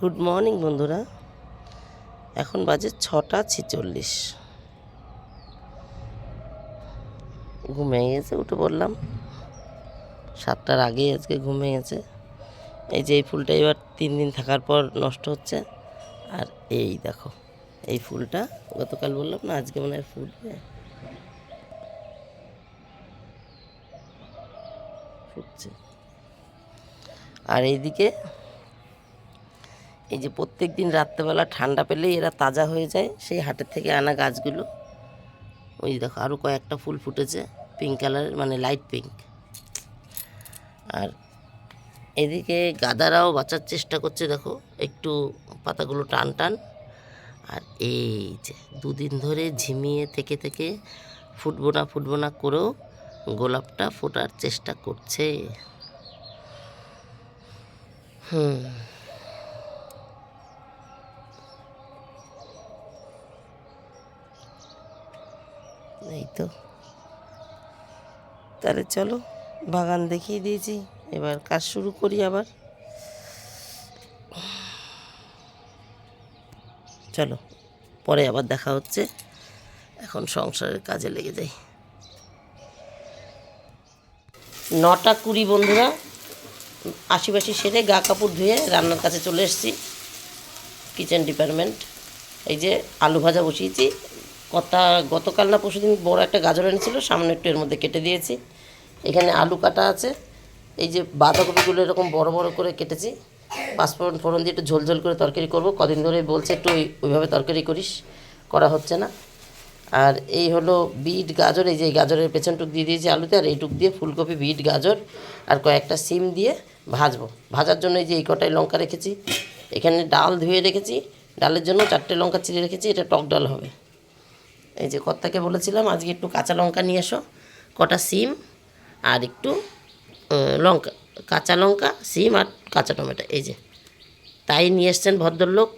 Good morning বন্ধুরা। এখন বাজে ছটা ছেচল্লিশ। ঘুমিয়ে গেছে, উঠে পড়লাম। সাতটার আগেই আজকে ঘুমিয়ে গেছে। এই যে এই ফুলটা এবার তিন দিন থাকার পর নষ্ট হচ্ছে। আর এই দেখো, এই ফুলটা গতকাল বললাম না, আজকে মনে হয় ফুটবে ফুটছে। আর এইদিকে এই যে প্রত্যেক দিন রাত্রেবেলা ঠান্ডা পেলেই এরা তাজা হয়ে যায়, সেই হাটের থেকে আনা গাছগুলো। ওই দেখো আরও কয়েকটা ফুল ফুটেছে পিঙ্ক কালারের মানে লাইট পিঙ্ক আর এদিকে গাদারাও বাঁচার চেষ্টা করছে, দেখো, একটু পাতাগুলো টান টান। আর এই যে দুদিন ধরে ঝিমিয়ে থেকে থেকে ফুটবো না ফুটবো না করেও গোলাপটা ফোটার চেষ্টা করছে। হুম। এই তো। তাহলে চলো, বাগান দেখিয়ে দিয়েছি, এবার কাজ শুরু করি আবার। চলো, পরে আবার দেখা হচ্ছে। এখন সংসারের কাজে লেগে যাই। নটা কুড়ি বন্ধুরা, আশিপাশি সেরে গা কাপড় ধুয়ে রান্নার কাছে চলে এসেছি। কিচেন ডিপার্টমেন্ট এই যে আলু ভাজা বসিয়েছি কতা গতকাল না পরশু দিন বড়ো একটা গাজর এনেছিল সামনে একটু এর মধ্যে কেটে দিয়েছি। এখানে আলু কাটা আছে। এই যে বাঁধাকপিগুলো এরকম বড় বড় করে কেটেছি। পাঁচফোড়ন ফোড়ন দিয়ে একটু ঝোল ঝোল করে তরকারি করব। কদিন ধরে বলছে একটু ওই- ওইভাবে তরকারি করিস, করা হচ্ছে না। আর এই হলো বিট গাজর, এই যে গাজরের পেছনটুক দিয়ে দিয়েছি আলুতে, আর এইটুক দিয়ে ফুলকপি, বিট, গাজর, আর কয়েকটা সিম দিয়ে ভাজবো। ভাজার জন্য এই যে এই কটাই লঙ্কা রেখেছি। এখানে ডাল ধুয়ে রেখেছি। ডালের জন্য চারটে লঙ্কা চিড়ে রেখেছি। এটা টক ডাল হবে। এই যে কর্তাকে বলেছিলাম, আজকে একটু কাঁচা লঙ্কা নিয়ে এসো, কটা সিম আর একটু লঙ্কা, কাঁচা লঙ্কা, সিম আর কাঁচা টমেটো, এই যে। তাই নিয়ে এসছেন ভদ্রলোক,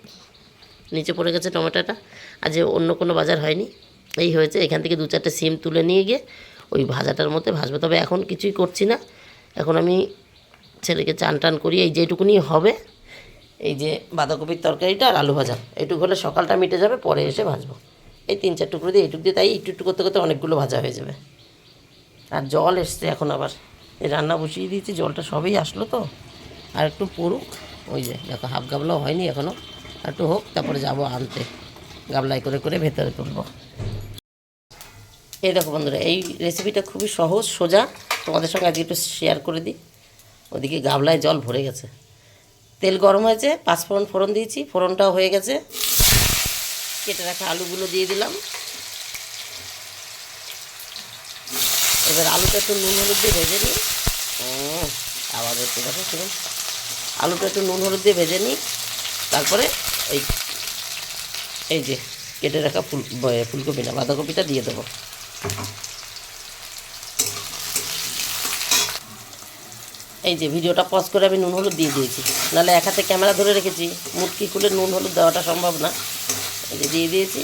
নিচে পড়ে গেছে টমেটোটা, আজ অন্য কোনো বাজার হয়নি, এই হয়েছে, এখান থেকে দু চারটে সিম তুলে নিয়ে গিয়ে ওই ভাজাটার মধ্যে ভাজবো, তবে এখন কিছুই করছি না, এখন আমি ছেলেকে চান টান করি, এই যেটুকুনি হবে, এই যে বাঁধাকপির তরকারিটা আর আলু ভাজা, এইটুকু হলে সকালটা মিটে যাবে, পরে এসে ভাজবো। এই তিন চার টুকরো দিয়ে এইটুকু দিয়ে তাই একটু একটু করতে করতে অনেকগুলো ভাজা হয়ে যাবে। আর জল এসছে এখন আবার। এই রান্না বসিয়ে দিয়েছি, জলটা সবই আসলো তো। আর একটু পড়ুক। ওই যে, দেখো, হাফ গাবলাও হয়নি এখনও আর একটু হোক, তারপরে যাব আনতে। গাবলাই করে করে ভেতরে তুলবো। এই দেখো বন্ধুরা, এই রেসিপিটা খুবই সহজ, সোজা। তোমাদের সঙ্গে আজকে একটু শেয়ার করে দিই। ওদিকে গাবলায় জল ভরে গেছে। তেল গরম হয়েছে পাঁচফোড়ন ফোড়ন দিয়েছি, ফোড়নটাও হয়ে গেছে। কেটে রাখা আলুগুলো দিয়ে দিলাম। এবার আলুটা একটু নুন হলুদ দিয়ে ভেজে নিই। আবার একটু দেখো শুনুন আলুটা একটু নুন হলুদ দিয়ে ভেজে নিই। তারপরে এই এই যে কেটে রাখা ফুল ব- ফুলকপি না বাঁধাকপিটা দিয়ে দেবো। এই যে ভিডিওটা পজ করে আমি নুন হলুদ দিয়ে দিয়েছি। নাহলে এক হাতে ক্যামেরা ধরে রেখেছি। মুটকি খুলে নুন হলুদ দেওয়াটা সম্ভব না। যে দিয়ে দিয়েছি।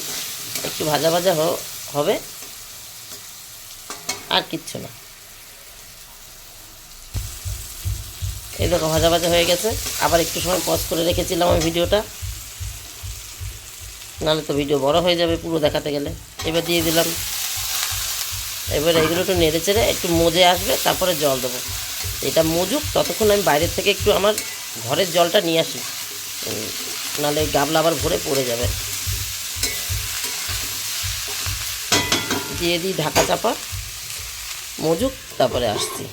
একটু ভাজা ভাজা হবে। আর কিচ্ছু না। এই দেখো, ভাজা ভাজা হয়ে গেছে। আবার একটু সময় পজ করে রেখেছিলাম আমি ভিডিওটা। নাহলে তো ভিডিও বড় হয়ে যাবে পুরো দেখাতে গেলে। এবার দিয়ে দিলাম। এবার এইগুলো একটু নেড়ে চেড়ে একটু মজে আসবে, তারপরে জল দেবো। এটা মজুক, ততক্ষণ আমি বাইরের থেকে একটু আমার ঘরের জলটা নিয়ে আসি। নাহলে গাবলা আবার ভরে পড়ে যাবে। দিয়ে দিই ঢাকা চাপা মজুক তারপরে আসছি।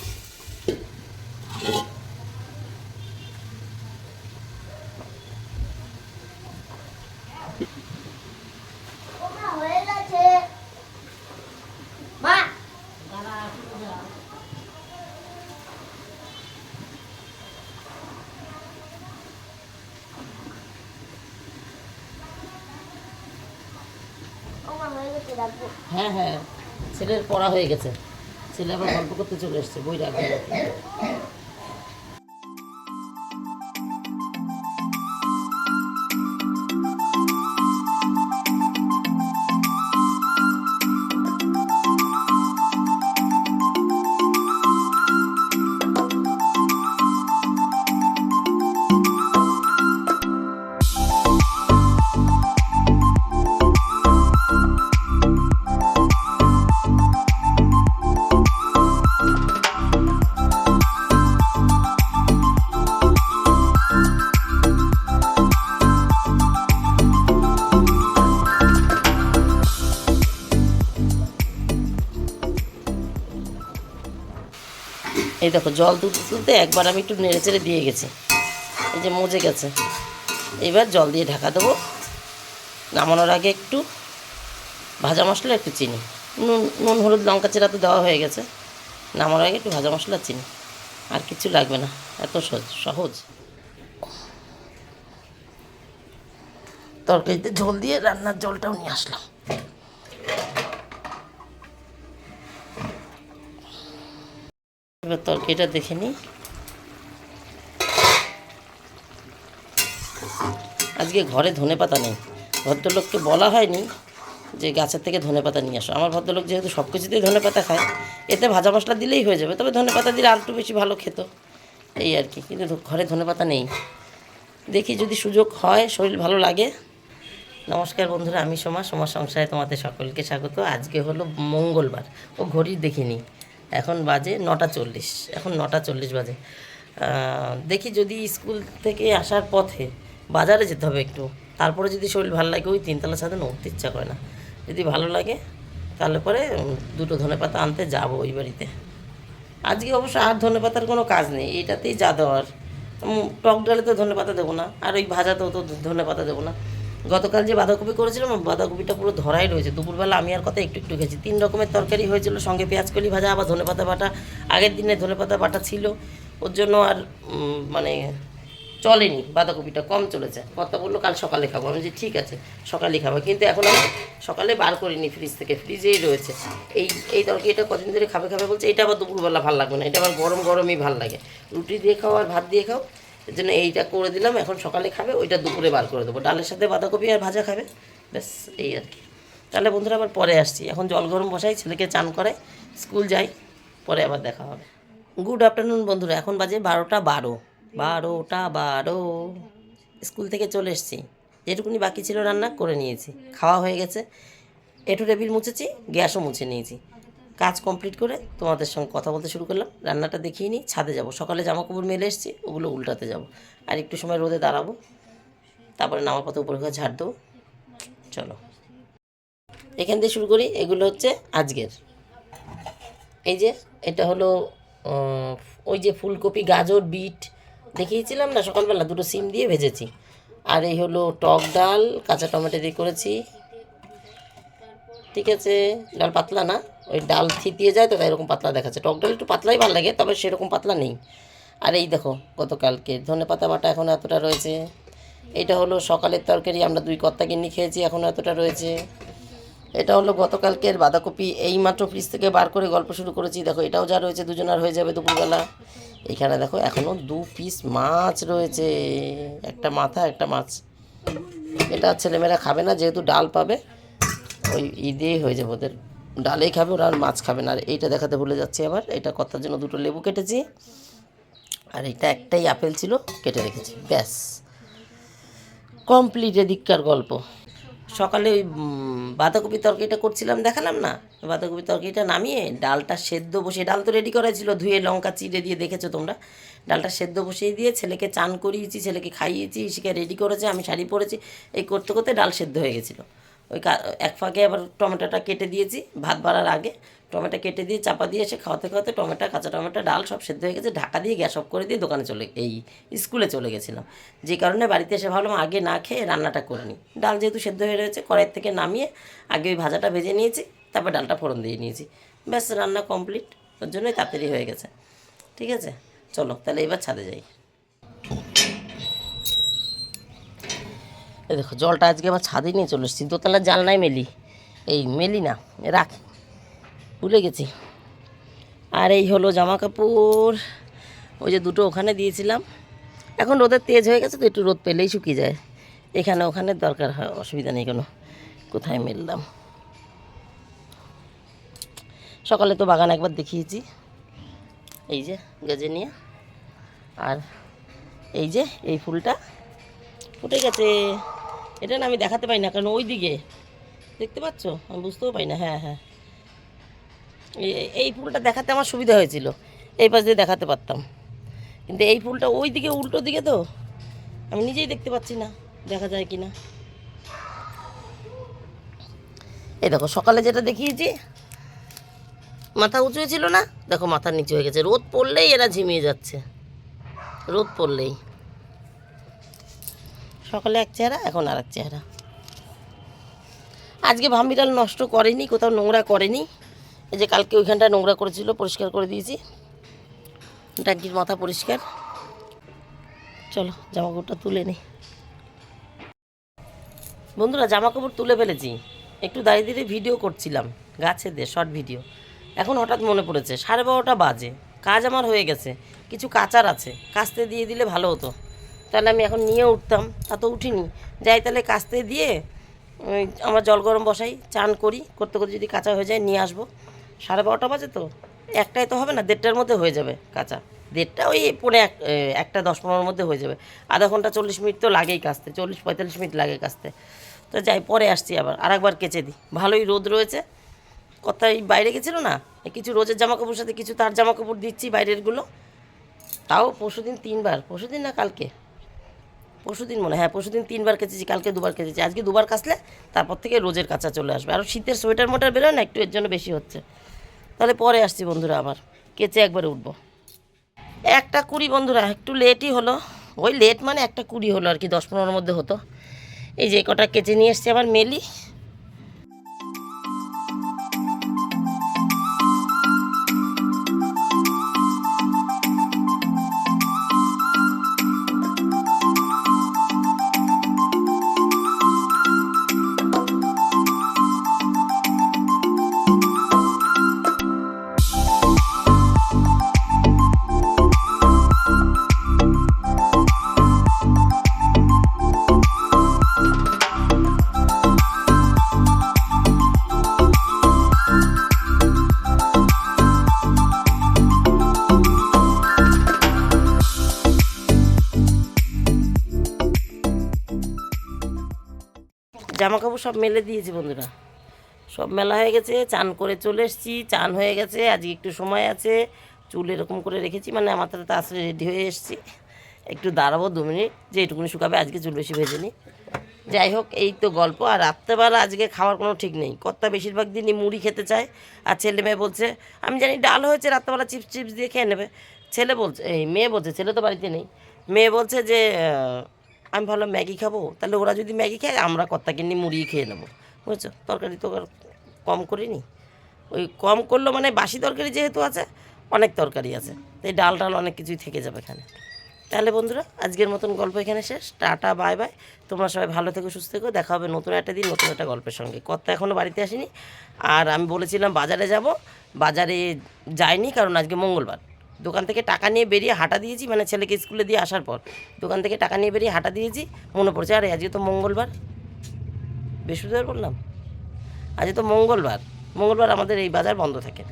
হয়ে হ্যাঁ ছেলের পড়া হয়ে গেছে। ছেলে আবার গল্প করতে চলে এসছে বই রাখবে এই দেখো, জল তুলতে তুলতে একবার আমি একটু নেড়ে চেড়ে দিয়ে গেছি। এই যে মজে গেছে। এবার জল দিয়ে ঢাকা দেবো। নামানোর আগে একটু ভাজা মশলা, একটু চিনি। নুন নুন, হলুদ, লঙ্কা, চেরা তো দেওয়া হয়ে গেছে। নামানোর আগে একটু ভাজা মশলা, চিনি। আর কিছু লাগবে না। এত সহজ সহজ। তরকারিতে ঝোল দিয়ে রান্নার জলটাও নিয়ে আসলাম। এবার তরকারিটা দেখে নিই। আজকে ঘরে ধনে পাতা নেই। ভদ্রলোককে বলা হয়নি যে গাছের থেকে ধনে পাতা নিয়ে আসো। আমার ভদ্রলোক যেহেতু সব কিছুতেই ধনে পাতা খায়, এতে ভাজা মশলা দিলেই হয়ে যাবে। তবে ধনে পাতা দিলে আর একটু বেশি ভালো খেত। এই আর কি, কিন্তু ঘরে ধনে পাতা নেই। দেখি যদি সুযোগ হয়, শরীর ভালো লাগে। নমস্কার বন্ধুরা, আমি সোমা। সোমা সংসারে তোমাদের সকলকে স্বাগত। আজকে হলো মঙ্গলবার। ও ঘড়ি দেখিনি। এখন বাজে নটা চল্লিশ। এখন নটা চল্লিশ বাজে। দেখি যদি স্কুল থেকে আসার পথে বাজারে যেতে হবে একটু। তারপরে যদি শরীর ভালো লাগে ওই তিনতলা ছাদে উঠতে ইচ্ছা করে না। যদি ভালো লাগে, তাহলে পরে দুটো ধনে পাতা আনতে যাব ওই বাড়িতে। আজকে অবশ্য আর ধনে পাতার কোনো কাজ নেই, এটাতেই যা দেওয়ার। টক ডালে তো ধনে পাতা দেবো না, আর ওই ভাজাতেও তো ধনে পাতা দেবো না। গতকাল যে বাঁধাকপি করেছিলাম বাঁধাকপিটা পুরো ধরাই রয়েছে। দুপুরবেলা আমি আর কথা একটু একটু খেয়েছি। তিন রকমের তরকারি হয়েছিল, সঙ্গে পেঁয়াজ কলি ভাজা, আবার ধনে পাতা বাটা। আগের দিনে ধনে পাতা বাটা ছিল, ওর জন্য আর মানে চলেনি, বাঁধাকপিটা কম চলেছে। কর্তা বলল, কাল সকালে খাব। আমি যে ঠিক আছে, সকালে খাব। কিন্তু এখন আমি সকালে বার করিনি ফ্রিজ থেকে। ফ্রিজেই রয়েছে। এই এই তরকারিটা কদিন ধরে খাবে খাবে বলছে, এটা আবার দুপুরবেলা ভালো লাগবে না। এটা আবার গরম, গরমই ভালো লাগে। রুটি দিয়ে খাও আর ভাত দিয়ে খাও। এর জন্য এইটা করে দিলাম, এখন সকালে খাবে, ওইটা দুপুরে বার করে দেবো। ডালের সাথে বাঁধাকপি আর ভাজা খাবে, ব্যাস, এই আর কি। তাহলে বন্ধুরা, আবার পরে আসছি। এখন জল গরম বসাই, ছেলেকে চান করে, স্কুল যাই, পরে আবার দেখা হবে। গুড আফটারনুন বন্ধুরা, এখন বাজে বারোটা বারো। বারোটা বারো। স্কুল থেকে চলে এসেছি। যেটুকুনি বাকি ছিল রান্না করে নিয়েছি। খাওয়া হয়ে গেছে। এটু টেবিল মুছেছি, গ্যাসও মুছে নিয়েছি। কাজ কমপ্লিট করে তোমাদের সঙ্গে কথা বলতে শুরু করলাম। রান্নাটা দেখিয়ে নিই। ছাদে যাব। সকালে জামা কাপড় মেলে এসেছি, ওগুলো উল্টাতে যাব। আর একটু সময় রোদে দাঁড়াবো। তারপরে নামা পথে উপরে করে ঝাড় দেবো। চলো। এখান থেকে শুরু করি। এগুলো হচ্ছে আজকের। এই যে, এটা হলো ওই যে ফুলকপি, গাজর, বিট। দেখিয়েছিলাম না, সকালবেলা দুটো সিম দিয়ে ভেজেছি। আর এই হলো টক ডাল, কাঁচা টমেটো দিয়ে করেছি। ঠিক আছে ডাল পাতলা না, ওই ডাল থিতিয়ে যায় তো এরকম পাতলা দেখাচ্ছে। টক ডাল একটু পাতলাই ভালো লাগে, তবে সেরকম পাতলা নেই। আর এই দেখো, গতকালকে ধনে পাতা বাটা এখন এতটা রয়েছে। এটা হলো সকালের তরকারি, আমরা দুই কর্তা কিনি খেয়েছি এখনও এতটা রয়েছে। এটা হলো গতকালকের বাঁধাকপি এই মাত্র ফ্রিজ থেকে বার করে গল্প শুরু করেছি। দেখো, এটাও যা রয়েছে দুজনার হয়ে যাবে দুপুরবেলা। এখানে দেখো এখনও দু পিস মাছ রয়েছে। একটা মাথা, একটা মাছ। এটা ছেলেমেয়েরা খাবে না, যেহেতু ডাল পাবে। ওই ই দিয়েই হয়ে যাবে ওদের। ডালেই খাবে ওরা আর মাছ খাবে না। আর এইটা দেখাতে ভুলে যাচ্ছি আবার। এটা কর্তার জন্য দুটো লেবু কেটেছি। আর এটা একটাই আপেল ছিল, কেটে রেখেছি। ব্যাস। কমপ্লিট এদিককার গল্প। সকালে ওই বাঁধাকপি তরকারিটা করছিলাম, দেখালাম না? বাঁধাকপি তরকারিটা নামিয়ে ডালটা সেদ্ধ বসিয়ে, ডাল তো রেডি করা ছিল, ধুয়ে লঙ্কা চিড়ে দিয়ে দেখেছ তোমরা? ডালটা সেদ্ধ বসিয়ে দিয়ে ছেলেকে চান করিয়েছি, ছেলেকে খাইয়েছি, ইসিকে রেডি করেছে, আমি শাড়ি পরেছি। এই করতে করতে ডাল সেদ্ধ হয়ে গেছিল। ওই এক ফাঁকে আবার টমেটোটা কেটে দিয়েছি, ভাত বাড়ার আগে। টমেটো কেটে দিয়ে চাপা দিয়ে এসে খাওয়াতে খাওয়াতে টমেটো, কাঁচা টমেটো, ডাল সব সেদ্ধ হয়ে গেছে। ঢাকা দিয়ে গ্যাস অফ করে দিয়ে দোকানে চলে, এই স্কুলে চলে গেছিলাম। যে কারণে বাড়িতে এসে ভাবলাম আগে না খেয়ে রান্নাটা করে নিই। ডাল যেহেতু সেদ্ধ হয়ে রয়েছে, কড়াইয়ের থেকে নামিয়ে আগে ওই ভাজাটা ভেজে নিয়েছি, তারপর ডালটা ফোড়ন দিয়ে নিয়েছি। ব্যাস, রান্না কমপ্লিট, ওর জন্যই তাড়াতাড়ি হয়ে গেছে। ঠিক আছে? চলো, তাহলে এবার ছাদে যাই। এই দেখো, জলটা আজকে আবার ছাদে নিয়ে চলে এসেছি। দোতলার জানলায় মেলি। এই মেলি না, রাখি। ভুলে গেছি। আর এই হলো জামা কাপড় ওই যে দুটো ওখানে দিয়েছিলাম। এখন রোদের তেজ হয়ে গেছে তো একটু রোদ পেলেই শুকিয়ে যায়। এখানে ওখানে দরকার হয়, অসুবিধা নেই কোনো। কোথায় মেললাম? সকালে তো বাগান একবার দেখিয়েছি। এই যে, গেজে নিয়ে। আর এই যে, এই ফুলটা ফুটে গেছে। এটা না আমি দেখাতে পাই না, কারণ ওই দিকে দেখতে পাচ্ছ? আমি বুঝতেও পাই না হ্যাঁ হ্যাঁ। এই ফুলটা দেখাতে আমার সুবিধা হয়েছিল। এই পাশ দিয়ে দেখাতে পারতাম। কিন্তু এই ফুলটা ওই দিকে উল্টো দিকে তো আমি নিজেই দেখতে পাচ্ছি না, দেখা যায় কি না এই দেখো, সকালে যেটা দেখিয়েছি, মাথা উঁচু ছিল না? দেখো, মাথা নিচু হয়ে গেছে। রোদ পড়লেই এরা ঝিমিয়ে যাচ্ছে। রোদ পড়লেই। সকালে এক চেহারা, এখন আর এক চেহারা। আজকে ভামবিড়াল নষ্ট করেনি, কোথাও নোংরা করেনি। এই যে কালকে ওইখানটা নোংরা করেছিল, পরিষ্কার করে দিয়েছি। ট্যাঙ্কির মাথা পরিষ্কার। চলো জামা কাপড়টা তুলে নিই বন্ধুরা জামা কাপড় তুলে ফেলেছি। একটু দাঁড়িয়ে দাঁড়িয়ে ভিডিও করছিলাম গাছে দিয়ে শর্ট ভিডিও। এখন হঠাৎ মনে পড়েছে, সাড়ে বারোটা বাজে, কাজ আমার হয়ে গেছে, কিছু কাচার আছে, কাস্তে দিয়ে দিলে ভালো হতো। তাহলে আমি এখন নিয়ে উঠতাম। তা তো উঠিনি। যাই তাহলে কাস্তে দিয়ে আমার জল গরম বসাই, চান করি, করতে করতে যদি কাঁচা হয়ে যায় নিয়ে আসব। সাড়ে বারোটা বাজে তো একটাই তো হবে না, দেড়টার মধ্যে হয়ে যাবে কাঁচা। দেড়টা ওই পৌনে এক একটা দশ পনেরোর মধ্যে হয়ে যাবে। আধা ঘণ্টা চল্লিশ মিনিট তো লাগেই কাস্তে, চল্লিশ পঁয়তাল্লিশ মিনিট লাগে কাস্তে। তো যাই, পরে আসছি আবার, আর একবার কেচে দিই। ভালোই রোদ রয়েছে। কোথায়, বাইরে গেছিল না? কিছু রোজের জামা কাপড় সাথে কিছু তার জামা কাপড় দিচ্ছি বাইরেরগুলো। তাও পরশুদিন তিনবার, পরশুদিন না কালকে? পরশুদিন মনে হয়। পরশুদিন তিনবার কেচেছি, কালকে দুবার কেচেছি। আজকে দুবার কাচলে তারপর থেকে রোজের কাঁচা চলে আসবে। আর শীতের সোয়েটার মোটার বেরোয় না, একটু এর জন্য বেশি হচ্ছে। তাহলে পরে আসছি বন্ধুরা আবার। কেচে একবারে উঠব। একটা কুড়ি বন্ধুরা, একটু লেটই হলো। ওই লেট মানে একটা কুড়ি হলো আর কি, দশ পনেরোর মধ্যে হতো। এই যে কটা কেচে নিয়ে এসছি আবার মেলি। জামা কাপড় সব মেলে দিয়েছি বন্ধুরা। সব মেলা হয়ে গেছে, চান করে চলে এসেছি, চান হয়ে গেছে, আজকে একটু সময় আছে। চুল এরকম করে রেখেছি মানে আমার তো আসলে রেডি হয়ে এসেছি। একটু দাঁড়াবো দু মিনিট, যে এটুকুনি শুকাবে, আজকে চুল বেশি ভেজে নিই। যাই হোক, এই তো গল্প, আর রাত্রেবেলা আজকে খাওয়ার কোনো ঠিক নেই। কর্তা বেশিরভাগ দিনই মুড়ি খেতে চায়, আর ছেলে মেয়ে বলছে, আমি জানি ডাল হয়েছে, রাত্রেবেলা চিপস চিপস দিয়ে খেয়ে নেবে। ছেলে বলছে, এই মেয়ে বলছে, ছেলে তো বাড়িতে নেই। মেয়ে বলছে যে আমি ভাবলাম ম্যাগি খাব, তাহলে ওরা যদি ম্যাগি খায়, আমরা কর্তাকে নিয়ে মুড়িয়ে খেয়ে নেব। বুঝছ? তরকারি তো কম করিনি। ওই কম করল মানে বাসি তরকারি যেহেতু আছে, অনেক তরকারি আছে। তো এই ডাল ডাল অনেক কিছুই থেকে যাবে এখানে। তাহলে বন্ধুরা, আজকের মতন গল্প এখানে শেষ। Tata, bye bye. তোমরা সবাই ভালো থেকো, সুস্থ থেকো। দেখা হবে নতুন একটা দিন, নতুন একটা গল্পের সঙ্গে। কর্তা এখনও বাড়িতে আসেনি। আর আমি বলেছিলাম বাজারে যাব। বাজারে যাইনি, কারণ আজকে মঙ্গলবার। দোকান থেকে টাকা নিয়ে বেরিয়ে হাঁটা দিয়েছি মানে ছেলেকে স্কুলে দিয়ে আসার পর। দোকান থেকে টাকা নিয়ে বেরিয়ে হাঁটা দিয়েছি, মনে পড়ছে, আরে, আজকে তো মঙ্গলবার। বৃহস্পতিবার বললাম, আজকে তো মঙ্গলবার। মঙ্গলবার আমাদের এই বাজার বন্ধ থাকে।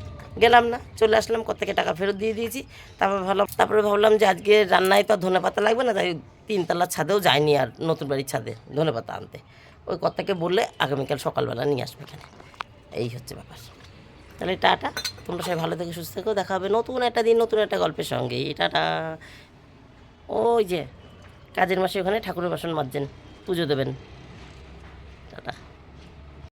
গেলাম না, চলে আসলাম থেকে টাকা ফেরত দিয়ে দিয়েছি। তারপর ভাবলাম, তারপরে ভাবলাম যে আজকে রান্নায় তো ধনে পাতা লাগবে না, তাই তিনতলার ছাদেও যায়নি আর নতুন বাড়ির ছাদে ধনে পাতা আনতে। ওই কর্তাকে বললে, আগামীকাল সকালবেলা নিয়ে আসবে এখানে। এই হচ্ছে ব্যাপার। তাহলে টাটা। তোমরা সবাই ভালো থেকে, সুস্থ থেকো। দেখা হবে নতুন একটা দিন, নতুন একটা গল্পের সঙ্গে টাটা। ওই যে, কাজের মাসে ওখানে ঠাকুরের বাসন মারছেন পুজো দেবেন।